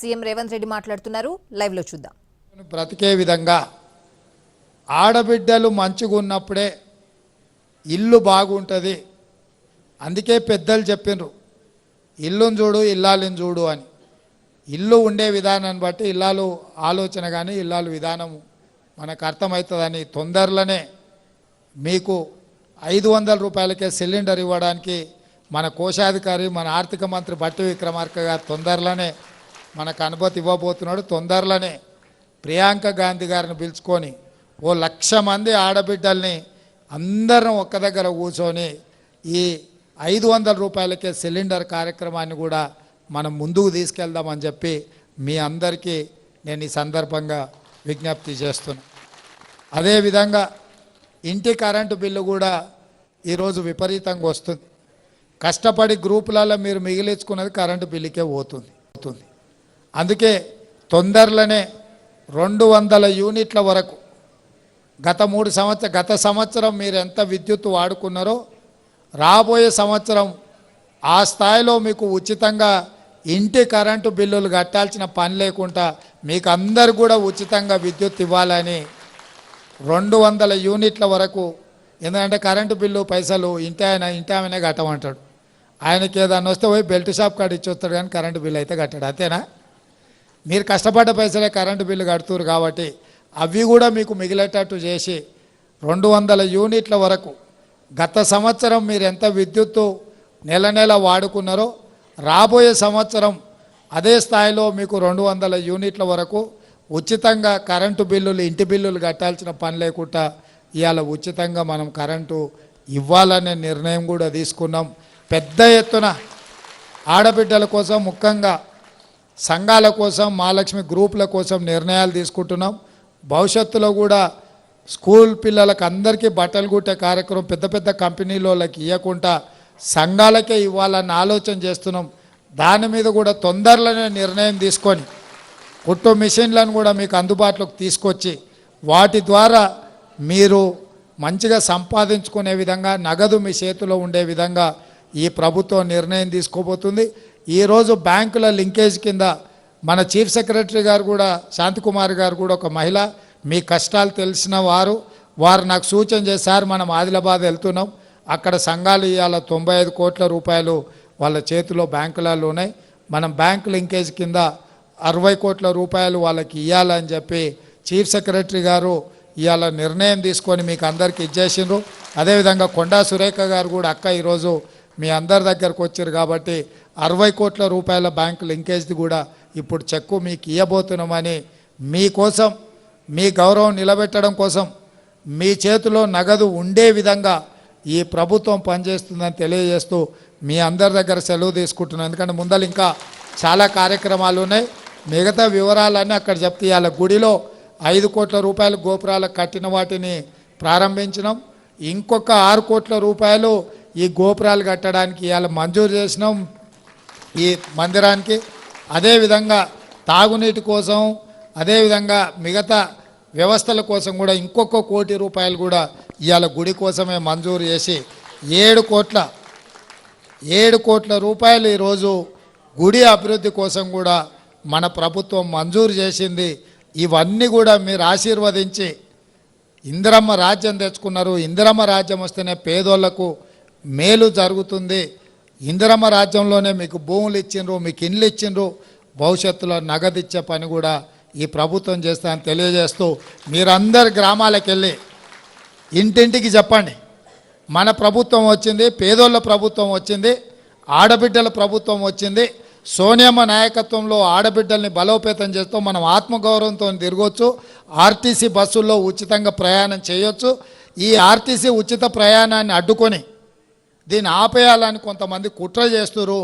CM Revanth Reddy మాట్లాడుతున్నారు. లైవ్లో చూద్దాం. బ్రతికే విధంగా ఆడబిడ్డలు మంచిగా ఉన్నప్పుడే ఇల్లు బాగుంటుంది. అందుకే పెద్దలు చెప్పిండ్రు ఇల్లుని చూడు ఇల్లాలను చూడు అని. ఇల్లు ఉండే విధానాన్ని బట్టి ఇల్లాలు ఆలోచన కానీ ఇల్లాలు విధానం మనకు అర్థమవుతుందని తొందరలోనే మీకు ఐదు వందల రూపాయలకే సిలిండర్ ఇవ్వడానికి మన కోశాధికారి మన ఆర్థిక మంత్రి బట్టి విక్రమార్క గారు తొందరలోనే మనకు అనుమతి ఇవ్వబోతున్నాడు తొందరలోనే. ప్రియాంక గాంధీ గారిని పిలుచుకొని ఓ లక్ష మంది ఆడబిడ్డల్ని అందరం ఒక్క దగ్గర కూర్చొని ఈ ఐదు వందల రూపాయలకే సిలిండర్ కార్యక్రమాన్ని కూడా మనం ముందుకు తీసుకెళ్దామని చెప్పి మీ అందరికీ నేను ఈ సందర్భంగా విజ్ఞప్తి చేస్తున్నాను అదేవిధంగా ఇంటి కరెంటు బిల్లు కూడా ఈరోజు విపరీతంగా వస్తుంది. కష్టపడి గ్రూపులలో మీరు మిగిలించుకున్నది కరెంటు బిల్లుకే పోతుంది. అందుకే తొందరలోనే రెండు వందల యూనిట్ల వరకు గత మూడు సంవత్సరం గత సంవత్సరం మీరు ఎంత విద్యుత్ వాడుకున్నారో రాబోయే సంవత్సరం ఆ స్థాయిలో మీకు ఉచితంగా ఇంటి కరెంటు బిల్లులు కట్టాల్సిన పని లేకుండా మీకు అందరు కూడా ఉచితంగా విద్యుత్ ఇవ్వాలని రెండు వందల యూనిట్ల వరకు ఎందుకంటే కరెంటు బిల్లు పైసలు ఇంటి ఆయన ఇంటి ఆమెనే కట్టమంటాడు. ఆయనకి ఏదన్నా వస్తే పోయి బెల్ట్ షాప్ కాడ ఇచ్చొస్తాడు కానీ కరెంటు బిల్లు అయితే కట్టాడు. అంతేనా? మీరు కష్టపడ్డ పైసలే కరెంటు బిల్లు కడుతురు కాబట్టి అవి కూడా మీకు మిగిలేటట్టు చేసి రెండు వందల యూనిట్ల వరకు గత సంవత్సరం మీరు ఎంత విద్యుత్తు నెల నెల వాడుకున్నారో రాబోయే సంవత్సరం అదే స్థాయిలో మీకు రెండు వందల యూనిట్ల వరకు ఉచితంగా కరెంటు బిల్లులు ఇంటి బిల్లులు కట్టాల్సిన పని లేకుండా ఇవాళ ఉచితంగా మనం కరెంటు ఇవ్వాలనే నిర్ణయం కూడా తీసుకున్నాం. పెద్ద ఎత్తున ఆడబిడ్డల కోసం ముఖ్యంగా సంఘాల కోసం మహాలక్ష్మి గ్రూపుల కోసం నిర్ణయాలు తీసుకుంటున్నాం. భవిష్యత్తులో కూడా స్కూల్ పిల్లలకు అందరికీ బట్టలు కుట్టే కార్యక్రమం పెద్ద పెద్ద కంపెనీలకి ఇవ్వకుండా సంఘాలకే ఇవ్వాలని ఆలోచన చేస్తున్నాం. దాని మీద కూడా తొందరలోనే నిర్ణయం తీసుకొని కుట్టు మిషన్లను కూడా మీకు అందుబాటులోకి తీసుకొచ్చి వాటి ద్వారా మీరు మంచిగా సంపాదించుకునే విధంగా నగదు మీ చేతిలో ఉండే విధంగా ఈ ప్రభుత్వం నిర్ణయం తీసుకోబోతుంది. ఈరోజు బ్యాంకుల లింకేజ్ కింద మన చీఫ్ సెక్రటరీ గారు కూడా శాంతికుమార్ గారు కూడా ఒక మహిళ. మీ కష్టాలు తెలిసిన వారు. వారు నాకు సూచన చేశారు మనం ఆదిలాబాద్ వెళ్తున్నాం. అక్కడ సంఘాలు ఇవాళ తొంభై ఐదు కోట్ల రూపాయలు వాళ్ళ చేతిలో బ్యాంకులలో ఉన్నాయి మనం బ్యాంక్ లింకేజ్ కింద అరవై కోట్ల రూపాయలు వాళ్ళకి ఇవ్వాలని చెప్పి చీఫ్ సెక్రటరీ గారు ఇవాళ నిర్ణయం తీసుకొని మీకు అందరికి ఇచ్చేసిండ్రు. అదేవిధంగా కొండా సురేఖ గారు కూడా అక్క ఈరోజు మీ అందరి దగ్గరకు వచ్చారు కాబట్టి అరవై కోట్ల రూపాయల బ్యాంక్ లింకేజ్ది కూడా ఇప్పుడు చెక్కు మీకు ఇవ్వబోతున్నామని మీకోసం మీ గౌరవం నిలబెట్టడం కోసం మీ చేతిలో నగదు ఉండే విధంగా ఈ ప్రభుత్వం పనిచేస్తుందని తెలియజేస్తూ మీ అందరి దగ్గర సెలవు తీసుకుంటున్నాను. ఎందుకంటే ముందర ఇంకా చాలా కార్యక్రమాలు ఉన్నాయి. మిగతా వివరాలన్నీ అక్కడ చెప్తే ఇవాళ గుడిలో ఐదు కోట్ల రూపాయలు గోపురాలకు కట్టిన వాటిని ప్రారంభించినాం. ఇంకొక ఆరు కోట్ల రూపాయలు ఈ గోపురాలు కట్టడానికి ఇవాళ మంజూరు చేసినాం. ఈ మందిరానికి అదేవిధంగా తాగునీటి కోసం అదేవిధంగా మిగతా వ్యవస్థల కోసం కూడా ఇంకొక కోటి రూపాయలు కూడా ఇవాళ గుడి కోసమే మంజూరు చేసి ఏడు కోట్ల ఏడు కోట్ల రూపాయలు ఈరోజు గుడి అభివృద్ధి కోసం కూడా మన ప్రభుత్వం మంజూరు చేసింది. ఇవన్నీ కూడా మీరు ఆశీర్వదించి ఇందిరమ్మ రాజ్యం తెచ్చుకున్నారు. ఇందిరమ్మ రాజ్యం వస్తేనే పేదోళ్ళకు మేలు జరుగుతుంది. ఇందిరమ్మ రాజ్యంలోనే మీకు భూములు ఇచ్చిండ్రు మీకు ఇండ్లు ఇచ్చిండ్రు భవిష్యత్తులో నగదు ఇచ్చే పని కూడా ఈ ప్రభుత్వం చేస్తానని తెలియజేస్తూ మీరందరు గ్రామాలకు వెళ్ళి ఇంటింటికి చెప్పండి. మన ప్రభుత్వం వచ్చింది పేదోళ్ళ ప్రభుత్వం వచ్చింది ఆడబిడ్డల ప్రభుత్వం వచ్చింది. సోనియమ్మ నాయకత్వంలో ఆడబిడ్డల్ని బలోపేతం చేస్తూ మనం ఆత్మగౌరవంతో తిరగొచ్చు ఆర్టీసీ బస్సుల్లో ఉచితంగా ప్రయాణం చేయొచ్చు. ఈ ఆర్టీసీ ఉచిత ప్రయాణాన్ని అడ్డుకొని దీన్ని ఆపేయాలని కొంతమంది కుట్ర చేస్తురు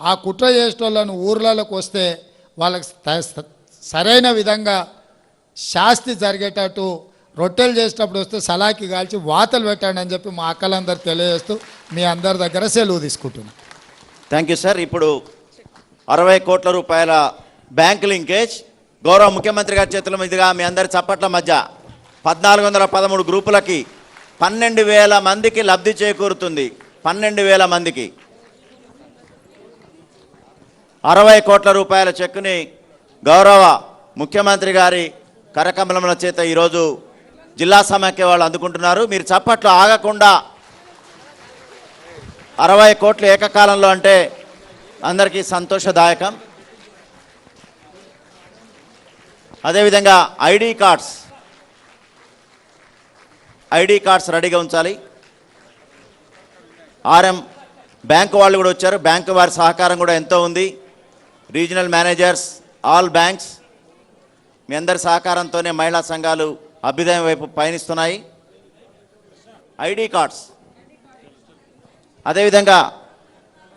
ఆ కుట్ర చేసేటోళ్ళను ఊర్లలోకి వస్తే వాళ్ళకి సరైన విధంగా శాస్తి జరిగేటట్టు రొట్టెలు చేసేటప్పుడు వస్తే సలాకి కాల్చి వాతలు పెట్టండి అని చెప్పి మా అక్కలందరూ తెలియజేస్తూ మీ అందరి దగ్గర సెలవు తీసుకుంటున్నాను థ్యాంక్ యూ సార్ ఇప్పుడు అరవై కోట్ల రూపాయల బ్యాంక్ లింకేజ్. గౌరవ ముఖ్యమంత్రి గారి చేతుల మీదుగా మీ అందరి చప్పట్ల మధ్య పద్నాలుగు వందల పదమూడు గ్రూపులకి పన్నెండు వేల మందికి లబ్ధి చేకూరుతుంది. పన్నెండు వేల మందికి. అరవై కోట్ల రూపాయల చెక్కుని గౌరవ ముఖ్యమంత్రి గారి కరకమలముల చేత ఈరోజు జిల్లా సమాఖ్య వాళ్ళు అందుకుంటున్నారు. మీరు చప్పట్లు ఆగకుండా అరవై కోట్లు ఏకకాలంలో అంటే అందరికీ సంతోషదాయకం. అదేవిధంగా ఐడి కార్డ్స్ ఐడి కార్డ్స్ రెడీగా ఉంచాలి. ఆర్ఎం బ్యాంకు వాళ్ళు కూడా వచ్చారు. బ్యాంకు వారి సహకారం కూడా ఎంతో ఉంది. రీజనల్ మేనేజర్స్ ఆల్ బ్యాంక్స్ మీ అందరి సహకారంతోనే మహిళా సంఘాలు అభ్యుదయం వైపు పయనిస్తున్నాయి. ID cards. అదేవిధంగా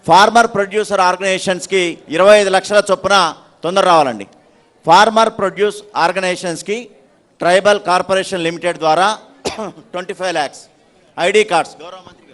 ఫార్మర్ ప్రొడ్యూసర్ ఆర్గనైజేషన్స్కి ఇరవై ఐదు లక్షల చొప్పున తొందర రావాలండి. ఫార్మర్ ప్రొడ్యూస్ ఆర్గనైజేషన్స్కి ట్రైబల్ కార్పొరేషన్ లిమిటెడ్ ద్వారా twenty five lakhs. ID cards. గౌరవ మంత్రి